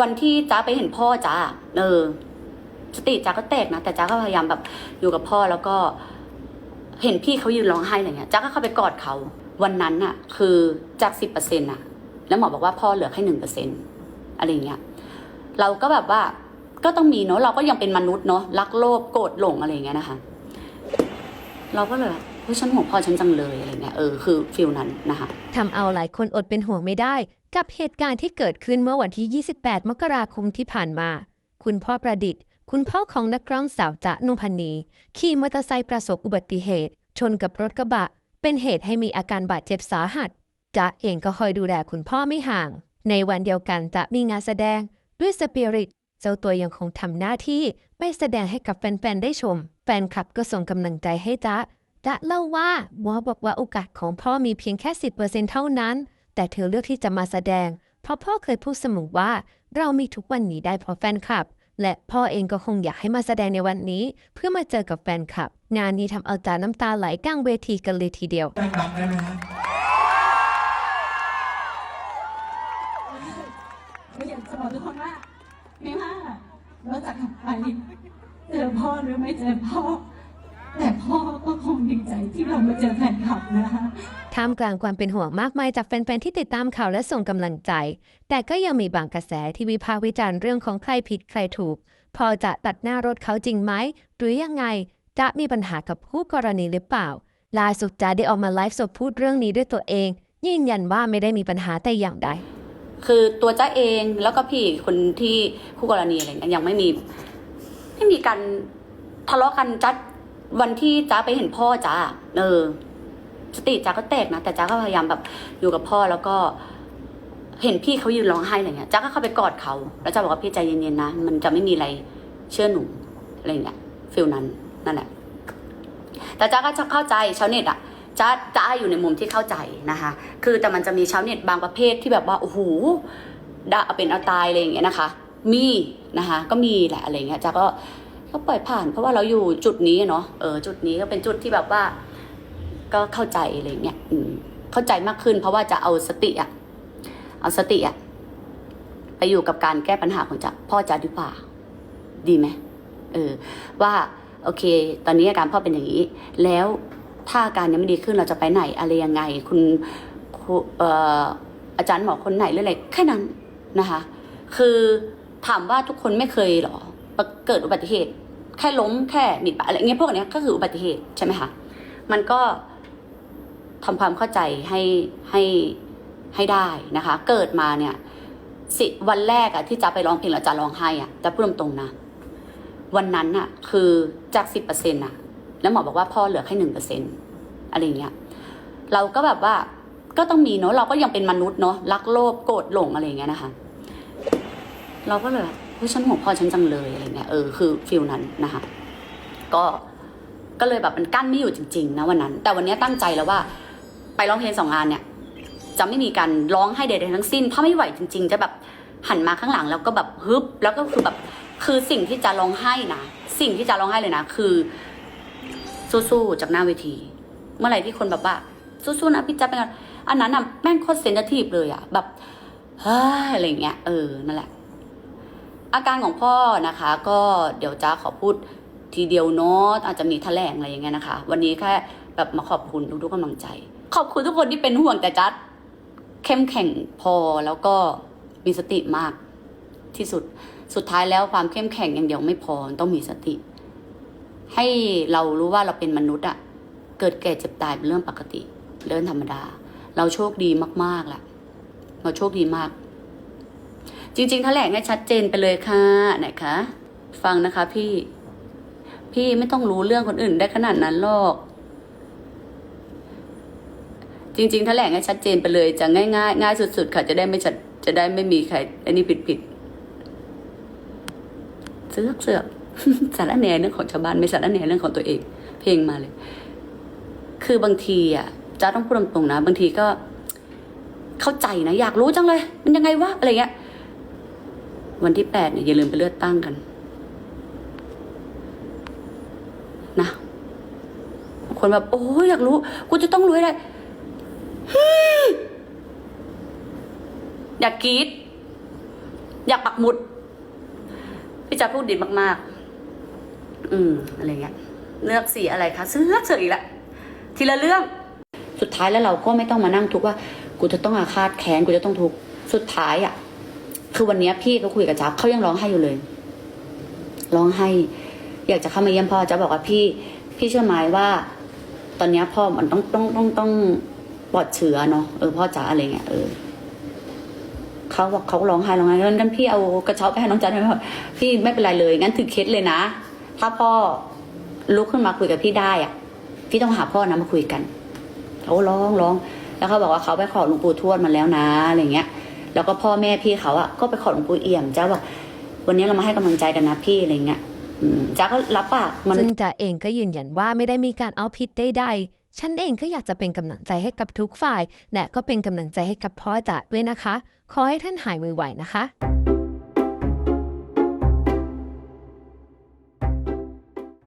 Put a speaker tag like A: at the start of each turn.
A: วันที่จ้าไปเห็นพ่อจ้าเออ สติจ้าก็แตกนะแต่จ้าก็พยายามแบบ อยู่กับพ่อแล้วก็ เห็นพี่เขายืนร้องไห้อะไรเงี้ยจ้าก็เข้าไปกอดเขาวันนั้นน่ะ คือจากสิบเปอร์เซ็นต์น่ะ แล้วหมอบอกว่าพ่อเหลือแค่หนึ่งเปอร์เซ็นต์อะไรเงี้ยเราก็แบบว่าก็ต้องมีเนาะเราก็ยังเป็นมนุษย์เนาะรักโลภโกรธหลงอะไรเงี้ยนะคะเราก็เลยเฮ้ยฉันห่วงพ่อฉันจังเลยอะไรเงี้ยเออคือฟิลนั้นนะคะ
B: ทำเอาหลายคนอดเป็นห่วงไม่ได้ กับเหตุการณ์ที่เกิดขึ้นเมื่อวันที่ 28 มกราคมที่ผ่านมา คุณพ่อประดิษฐ์ คุณพ่อของนักร้องสาวจ๊ะนุพันนีขี่มอเตอร์ไซค์ประสบอุบัติเหตุ ชนกับรถกระบะ เป็นเหตุให้มีอาการบาดเจ็บสาหัสจ๊ะเองก็คอยดูแลคุณพ่อไม่ห่าง ในวันเดียวกันจะมีงานแสดงด้วยสปิริตเจ้าตัวยังคงทำหน้าที่ไปแสดงให้กับแฟนๆได้ชม แฟนคลับก็ส่งกำลังใจให้จ๊ะจ๊ะเล่าว่าหมอบอกว่าโอกาสของพ่อมีเพียงแค่ 10%เท่านั้น แต่เธอเลือกที่จะมาแสดง เพราะพ่อเคยพูดเสมอว่า เรามีทุกวันนี้ได้เพราะแฟนคลับ และพ่อเองก็คงอยากให้มาแสดงในวันนี้ เพื่อมาเจอกับแฟนคลับ งานนี้ทำเอาจาน้ำตาไหลกลางเวทีกันเลยทีเดียว
C: ดังๆได้ไหมครับ
D: ก็อยากจะบอกทุกคนว่าไม่ว่าเราจะกลับไปเจอพ่อหรือไม่เจอพ่อ แต่พ่อก็คงดีใจที่เรามาเจอแฟนคลับนะคะ
B: ท่ามกลางความเป็นห่วงมากมายจากแฟนๆที่ติดตามข่าวและส่งกำลังใจ แต่ก็ยังมีบางกระแสที่วิพากษ์วิจารณ์เรื่องของใครผิดใครถูก พอจะตัดหน้ารถเขาจริงไหม หรือยังไง จะมีปัญหากับคู่กรณีหรือเปล่า ล่าสุดจะได้ออกมาไลฟ์สดพูดเรื่องนี้ด้วยตัวเอง ยืนยันว่าไม่ได้มีปัญหาแต่อย่างใด
A: คือตัวจ้าเองแล้วก็พี่คนที่คู่กรณีอะไรเงี้ยยังไม่มีไม่มีการทะเลาะกันจ้า วันที่จ้าไปเห็นพ่อจ้าเออ สติจ้าก็แตกนะแต่จ้าก็พยายามแบบ อยู่กับพ่อแล้วก็ เห็นพี่เขายืนร้องไห้อะไรเงี้ยจ้าก็เข้าไปกอดเขาแล้วจ้าบอกว่าพี่ใจเย็นๆนะมันจะไม่มีอะไรเชื่อหนูอะไรเงี้ยฟิลนั้นนั่นแหละแต่จ้าก็จะเข้าใจชาวเน็ตอะจ้าจ้าอยู่ในมุมที่เข้าใจนะคะ คือแต่มันจะมีชาวเน็ตบางประเภทที่แบบว่าโอ้โหด่าเอาเป็นเอาตายอะไรอย่างเงี้ยนะคะ มีนะคะ ก็มีแหละอะไรเงี้ยจ้าก็ ก็ปล่อยผ่าน เพราะว่าเราอยู่จุดนี้เนาะเออจุดนี้ก็เป็นจุดที่แบบว่า ก็เข้าใจอะไรเงี้ยอืมเข้าใจมากขึ้น เพราะว่าจะเอาสติอะเอาสติอะไปอยู่กับการแก้ปัญหาของจ้าพ่อจ้าดีกว่า ดีไหมเออ ว่าโอเค ตอนนี้อาการพ่อเป็นอย่างนี้ แล้วถ้าอาการยังไม่ดีขึ้นเราจะไปไหนอะไรยังไง คุณคเอออาจารย์หมอคนไหนหรืออะไรแค่นั้นนะคะ คือถามว่าทุกคนไม่เคยหรอเกิดอุบัติเหตุ แค่ล้มแค่มีดบาดอะไรเงี้ยพวกเนี้ยก็คืออุบัติเหตุใช่ไหมคะมันก็ทำความเข้าใจให้ให้ให้ได้นะคะ เกิดมาเนี่ยสิวันแรกอะที่จะไปร้องเพลงแล้วจะร้องไห้อะจะพูดตรงๆนะ วันนั้นน่ะคือจากสิบเปอร์เซ็นต์่ะแล้วหมอบอกว่าพ่อเหลือแค่หนึ่งเปอร์เซ็นอะไรเงี้ยเราก็แบบว่าก็ต้องมีเนาะเราก็ยังเป็นมนุษย์เนาะรักโลภโกรธหลงอะไรเงี้ยนะคะ เราก็เลยแบบเฮ้ยฉันห่วงพ่อฉันจังเลยอะไรเงี้ยเออคือฟิลนั้นนะคะก็ก็เลยแบบมันกั้นไม่อยู่จริงๆนะวันนั้น แต่วันนี้ตั้งใจแล้วว่า ไปร้องเพลงสองงานเนี่ย จะไม่มีการร้องให้ใดๆทั้งสิ้น ถ้าไม่ไหวจริง ๆ จะแบบหันมาข้างหลังแล้วก็แบบฮึบแล้วก็คือแบบคือสิ่งที่จะร้องไห้นะสิ่งที่จะร้องไห้เลยนะคือ สู้ๆจากหน้าเวที เมื่อไหร่ที่คนแบบว่า สู้ๆนะพี่จ๊บเป็นไงอันนั้นอะแม่งโคตรเซนซิทีฟเลยอะแบบเฮ้ยอะไรเงี้ยเออนั่นแหละ อาการของพ่อนะคะ ก็เดี๋ยวจ้าขอพูดทีเดียวเนาะอาจจะมีแถลงอะไรอย่างเงี้ยนะคะ วันนี้แค่แบบมาขอบคุณทุกๆกำลังใจ ขอบคุณทุกคนที่เป็นห่วงแต่จัดเข้มแข็งพอแล้วก็มีสติมากที่สุดสุดท้ายแล้วความเข้มแข็งอย่างเดียวไม่พอต้องมีสติ ให้เรารู้ว่าเราเป็นมนุษย์อะเกิดแก่เจ็บตายเป็นเรื่องปกติเรื่องธรรมดา เราโชคดีมากๆแหละเราโชคดีมาก จริงๆแถลงให้ชัดเจนไปเลยค่ะไหนคะ ฟังนะคะพี่ พี่ไม่ต้องรู้เรื่องคนอื่นได้ขนาดนั้นหรอก จริงๆแถลงให้ชัดเจนไปเลยจะง่ายๆง่ายสุด ๆ ค่ะ จะได้ไม่ชัดจะได้ไม่มีใครอันนี้ผิดผิดเสือกเสือกสารแหนเรื่องของชาวบ้านไม่สารแหนเรื่องของตัวเอง เพลงมาเลย คือบางทีอะจ้าต้องพูดตรงๆนะ บางทีก็ เข้าใจนะ อยากรู้จังเลย มันยังไงวะอะไรเงี้ย วันที่แปดเนี่ยอย่าลืมไปเลือกตั้งกันนะคนแบบ โอ้ยอยากรู้ กูจะต้องรู้ให้ได้ฮึ่มอยากกรีดอยากปักหมุด พี่จะพูดดีมาก ๆ อืม อะไรเงี้ย เลือกสีอะไรคะซื้อเลือกเสืออีกละทีละเรื่อง สุดท้ายแล้วเราก็ไม่ต้องมานั่งทุกข์ว่า กูจะต้องอาฆาตแค้นกูจะต้องทุกข์สุดท้ายอะ คือวันนี้พี่เขาคุยกับจ๊าบเขายังร้องไห้อยู่เลย ร้องไห้ อยากจะเข้ามาเยี่ยมพ่อจ๊าบบอกว่าพี่ พี่เชื่อไหมว่า ตอนนี้พ่อมันต้องต้องต้องต้องปลอดเชื้อเนาะเออพ่อจ๋าอะไรเงี้ยเออเขาบอกเขาร้องไห้ร้องไห้งั้นพี่เอากระเช้าไปให้น้องจ๊าได้ไหมพ่อพี่ไม่เป็นไรเลยงั้นถือเคสเลยนะถ้าพ่อลุกขึ้นมาคุยกับพี่ได้อะ พี่ต้องหาพ่อนะมาคุยกันเขาร้องร้อง แล้วเขาบอกว่าเขาไปขอหลวงปู่ทวดมาแล้วนะอะไรเงี้ย แล้วก็พ่อแม่พี่เขาอะก็ไปขอหลวงปู่เอี่ยมเจ้าบอกวันนี้เรามาให้กำลังใจกันนะพี่อะไรเงี้ยจ้าก็รับปากมัน
B: ซึ่งจ้าเองก็ยืนยันว่าไม่ได้มีการเอาผิดใดๆฉันเองก็อยากจะเป็นกำลังใจให้กับทุกฝ่าย และก็เป็นกำลังใจให้กับพ่อจ๋าด้วยนะคะ ขอให้ท่านหายไวๆนะคะ